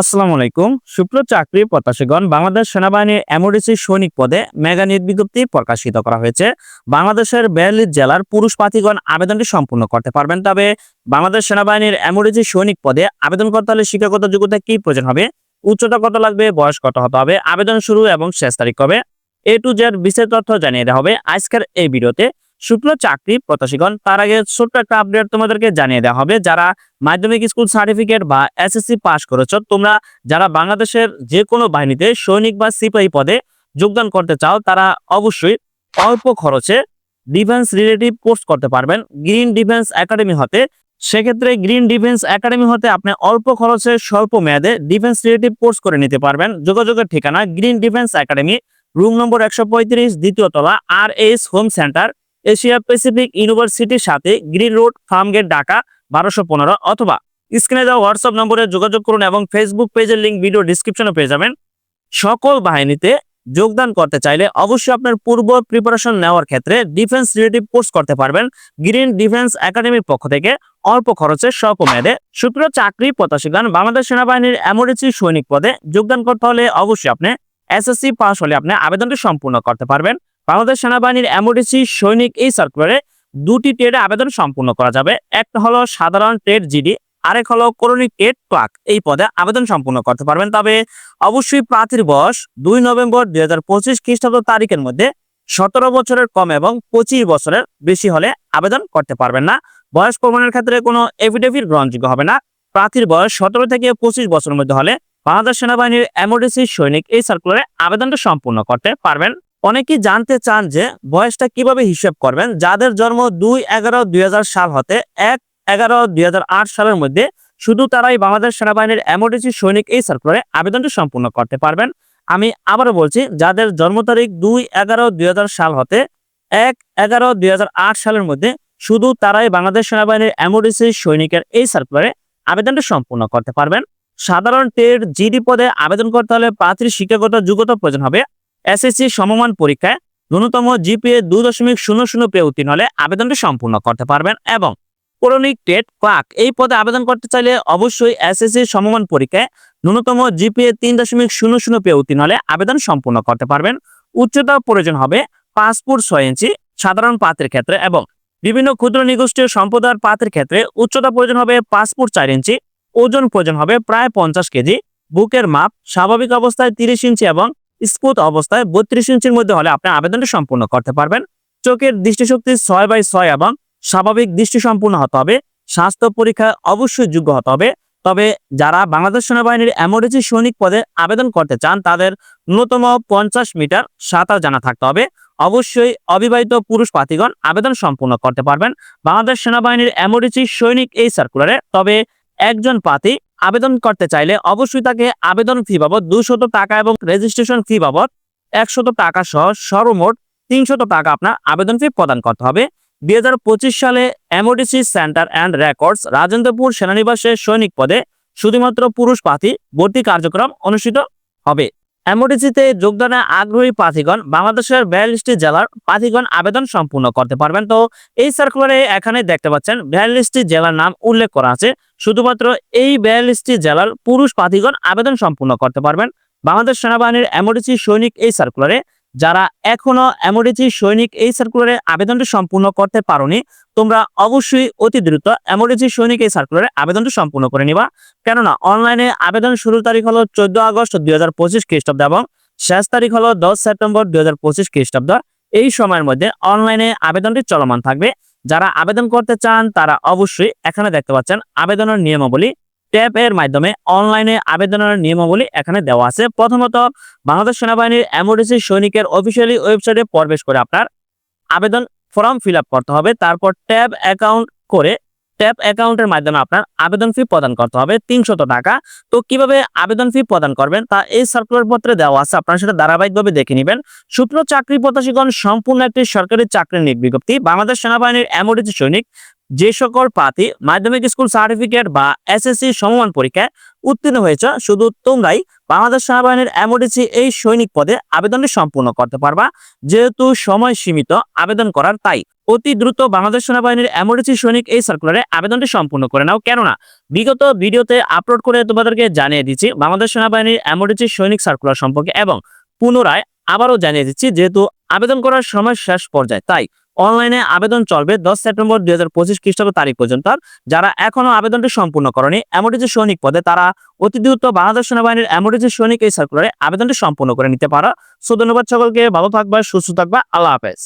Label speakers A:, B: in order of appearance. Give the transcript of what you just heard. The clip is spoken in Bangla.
A: আসসালামু আলাইকুম। শুক্র চাকরি প্রত্যাশীগণ, বাংলাদেশ সেনাবাহিনীর এমওডিসি সৈনিক পদে মেগা নিয়োগ বিজ্ঞপ্তি প্রকাশিত করা হয়েছে। বাংলাদেশের বিয়াল্লিশ জেলার পুরুষ প্রার্থীগণ আবেদনটি সম্পূর্ণ করতে পারবেন। তবে বাংলাদেশ সেনাবাহিনীর এমওডিসি সৈনিক পদে আবেদন করতে হলে শিক্ষাগত যোগ্যতা কি প্রয়োজন হবে? উচ্চতা কত লাগবে? বয়স কত হতে হবে? আবেদন শুরু এবং শেষ তারিখ কবে? এ টু জেড বিশেষ তথ্য জানিয়ে দেওয়া হবে আজকের এই ভিডিওতে। শুক্র চাকরি প্রত্যাশীগণ। তার আগে ছোট্ট একটা আপডেট তোমাদেরকে জানিয়ে দেওয়া হবে। যারা মাধ্যমিক স্কুল সার্টিফিকেট বা এসএসসি পাস করেছ, তোমরা যারা বাংলাদেশের যে কোনো বাহিনীতে সৈনিক বা সিপাহী পদে যোগদান করতে চাও, তারা অবশ্যই অল্প খরচে ডিফেন্স রিলেটিভ কোর্স করতে পারবেন। গ্রিন ডিফেন্স একাডেমি হতে। সেক্ষেত্রে গ্রিন ডিফেন্স একাডেমি হতে আপনি অল্প খরচে স্বল্প মেয়াদে ডিফেন্স রিলেটিভ কোর্স করে নিতে পারবেন। যোগাযোগের ঠিকানা green defence academy room number একশো পঁয়ত্রিশ, দ্বিতীয় তলা আর S home centre Asia Pacific ইউনিভার্সিটির সাথে green road, farm Farmgate Dhaka বারোশো পনেরো অথবা স্ক্রিনে দেওয়া হোয়াটসঅ্যাপ নম্বরে যোগাযোগ করুন এবং ফেসবুক পেজের লিঙ্ক ভিডিও ডিসক্রিপশনে পেয়ে যাবেন। সকল বাহিনীতে যোগদান করতে চাইলে অবশ্যই আপনার পূর্ব প্রিপারেশন নেওয়ার ক্ষেত্রে ডিফেন্স রিলেটিভ কোর্স করতে পারবেন। গ্রিন ডিফেন্স একাডেমির পক্ষ থেকে অল্প খরচে স্বল্প মেয়াদে সূত্র চাকরি, প্রত্যাশীগণ, বাংলাদেশ সেনাবাহিনীর এমার্জেন্সি সৈনিক পদে যোগদান করতে হলে অবশ্যই আপনি এসএসসি পাস হলে আপনি আবেদনটি সম্পূর্ণ করতে পারবেন। বাংলাদেশ সেনাবাহিনীর এমার্জেন্সি সৈনিক এই সার্কুলারে দুটি ট্রেডে আবেদন সম্পূর্ণ করা যাবে। একটা হলো সাধারণ ট্রেড জিডি আরেক হলো করণিক ট্রেড ক্লার্ক এই পদে আবেদন সম্পূর্ণ করতে পারবেন। তবে অবশ্যই প্রার্থীর বয়স দুই নভেম্বর দুই হাজার পঁচিশ খ্রিস্টাব্দ তারিখের মধ্যে সতেরো বছরের কম এবং পঁচিশ বছরের বেশি হলে আবেদন করতে পারবেন না। বয়স প্রমাণের ক্ষেত্রে কোনো এফিডেভিট গ্রহণযোগ্য হবে না। প্রার্থীর বয়স সতেরো থেকে পঁচিশ বছরের মধ্যে হলে বাংলাদেশ সেনাবাহিনীর এমার্জেন্সি সৈনিক এই সার্কুলারে আবেদনটা সম্পূর্ণ করতে পারবেন। অনেকেই জানতে চান যে বয়সটা কীভাবে হিসেব করবেন? যাদের জন্ম দুই এগারো দুই সাল হতে এক এগারো দুই সালের মধ্যে, শুধু তারাই বাংলাদেশ সেনাবাহিনীর এমার্জেন্সি সৈনিক এই সার্কুলারে আবেদনটি সম্পূর্ণ করতে পারবেন। আমি আবারও বলছি, যাদের জন্ম তারিখ দুই এগারো দুই সাল হতে এক এগারো দুই সালের মধ্যে, শুধু তারাই বাংলাদেশ সেনাবাহিনীর এমার্জেন্সি সৈনিকের এই সার্কুলারে আবেদনটি সম্পূর্ণ করতে পারবেন। সাধারণ টের জিডি পদে আবেদন করতে হলে প্রার্থীর শিক্ষাগত যোগ্যতা প্রয়োজন হবে। এসএসসি সমমান পরীক্ষায় ন্যূনতম জিপিএ দুই দশমিক শূন্য শূন্য পেয়ে উত্তীর্ণ হলে আবেদনটি সম্পূর্ণ করতে পারবেন এবং করণিক টেট ক্লার্ক এই পদে আবেদন করতে চাইলে অবশ্যই এসএসসি সমমান পরীক্ষায় ন্যূনতম জিপিএ তিন দশমিক শূন্য শূন্য পেয়ে উত্তীর্ণ হলে আবেদন সম্পূর্ণ করতে পারবেন। উচ্চতা প্রয়োজন হবে ফুট ছয় ইঞ্চি, সাধারণ পাত্রের ক্ষেত্রে এবং বিভিন্ন ক্ষুদ্র নিগোষ্ঠীয় সম্প্রদায়ের পাত্রের ক্ষেত্রে উচ্চতা প্রয়োজন হবে ফুট চার ইঞ্চি, ওজন প্রয়োজন হবে প্রায় পঞ্চাশ কেজি, বুকের মাপ স্বাভাবিক অবস্থায় তিরিশ ইঞ্চি এবং স্মুথ অবস্থায় বত্রিশ ইঞ্চির মধ্যে হলে আপনি আবেদনটি সম্পূর্ণ করতে পারবেন। চোখের দৃষ্টিশক্তি ছয় বাই ছয় এবং স্বাভাবিক দৃষ্টি সম্পূর্ণ হতে হবে। স্বাস্থ্য পরীক্ষা অবশ্যই যোগ্য হতে হবে। তবে যারা বাংলাদেশ সেনাবাহিনীর এমার্জেন্সি সৈনিক পদে আবেদন করতে চান, তাদের ন্যূনতম পঞ্চাশ মিটার সাঁতার জানা থাকতে হবে। অবশ্যই অবিবাহিত পুরুষ প্রার্থীগণ আবেদন সম্পূর্ণ করতে পারবেন। বাংলাদেশ সেনাবাহিনীর এমার্জেন্সি সৈনিক এই সার্কুলারে তবে একজন প্রার্থী আবেদন করতে চাইলে অবশ্যই তাকে আবেদন ফি বাবদ দুশত টাকা এবং রেজিস্ট্রেশন ফি বাবদ একশত টাকা সহ সর্বমোট তিনশত টাকা আপনার আবেদন ফি প্রদান করতে হবে। দুই হাজার পঁচিশ সালে MODC centre and records Rajendrapur সেনানিবাসে সৈনিক পদে শুধুমাত্র পুরুষ প্রার্থী ভর্তি কার্যক্রম অনুষ্ঠিত হবে। এমওডিসিতে যোগদানে আগ্রহী প্রার্থীগণ বাংলাদেশের বিয়াল্লিশটি জেলার প্রার্থীগণ আবেদন সম্পূর্ণ করতে পারবেন। তো এই সার্কুলারে এখানে দেখতে পাচ্ছেন বিয়াল্লিশটি জেলার নাম উল্লেখ করা আছে। শুধুমাত্র এই বিয়াল্লিশটি জেলার পুরুষ প্রার্থীগণ আবেদন সম্পূর্ণ করতে পারবেন। বাংলাদেশ সেনাবাহিনীর এমওডিসি সৈনিক এই সার্কুলারে যারা এখনও এমওডিসি সৈনিক এই সার্কুলারে আবেদনটি সম্পূর্ণ করতে পারোনি, তোমরা অবশ্যই অতি দ্রুত এমওডিসি সৈনিক এই সার্কুলারে আবেদনটি সম্পূর্ণ করে নিবা। কেননা অনলাইনে আবেদন শুরুর তারিখ হলো চোদ্দ আগস্ট দুই হাজার পঁচিশ খ্রিস্টাব্দ এবং শেষ তারিখ হলো দশ সেপ্টেম্বর দুই হাজার পঁচিশ খ্রিস্টাব্দ। এই সময়ের মধ্যে অনলাইনে আবেদনটি চলমান থাকবে। যারা আবেদন করতে চান, তারা অবশ্যই এখানে দেখতে পাচ্ছেন আবেদনের নিয়মাবলী। ট্যাপ এর মাধ্যমে অনলাইনে আবেদনের নিয়মাবলী এখানে দেওয়া আছে। প্রথমত, বাংলাদেশ সেনাবাহিনীর এমার্জেন্সি সৈনিকের অফিসিয়ালি ওয়েবসাইটে প্রবেশ করে আপনার আবেদন ফর্ম ফিল করতে হবে। তারপর ট্যাব অ্যাকাউন্ট করে ট্যাব অ্যাকাউন্টের মাধ্যমে আপনার আবেদন ফি প্রদান করতে হবে, তিনশত টাকা। তো কীভাবে আবেদন ফি প্রদান করবেন? তা এই সার্কুলার পত্রে দেওয়া আছে, আপনারা সেটা ধারাবাহিকভাবে দেখে নেবেন। সূত্র চাকরি প্রত্যাশীগণ সম্পূর্ণ একটি সরকারি চাকরির নিয়োগ বিজ্ঞপ্তি। বাংলাদেশ সেনাবাহিনীর এমার্জেন্সি সৈনিক, যে সকল প্রার্থী মাধ্যমিক স্কুল সার্টিফিকেট বা এসএসসি সমমান পরীক্ষায় উত্তীর্ণ হয়েছে, শুধু তোমরাই বাংলাদেশ সেনাবাহিনীর এমার্জেন্সি এই সৈনিক পদে আবেদনটি সম্পূর্ণ করতে পারবা। যেহেতু সময় সীমিত, আবেদন করার তাই। অতি দ্রুত বাংলাদেশ সেনাবাহিনীর এমার্জেন্সি সৈনিক এই সার্কুলারে আবেদনটি সম্পূর্ণ করে নাও। কেননা, বিগত ভিডিওতে আপলোড করে তোমাদেরকে জানিয়ে দিচ্ছি, বাংলাদেশ সেনাবাহিনীর এমার্জেন্সি সৈনিক সার্কুলার সম্পর্কে এবং পুনরায় আবারও জানিয়ে দিচ্ছি, যেহেতু আবেদন করার সময় শেষ পর্যায়ে। তাই অনলাইনে আবেদন চলবে দশ সেপ্টেম্বর দুই হাজার পঁচিশ খ্রিস্টাব্দ তারিখ পর্যন্ত। যারা এখনও আবেদনটি সম্পূর্ণ করেনি এমার্জেন্সি সৈনিক পদে তারা অতি দ্রুত বাংলাদেশ সেনাবাহিনীর এমার্জেন্সি সৈনিক এই সার্কুলারে আবেদনটি সম্পূর্ণ করে নিতে পারো। সো ধন্যবাদ সকলকে, ভালো থাকবা, সুস্থ থাকবা, আল্লাহ হাফেজ।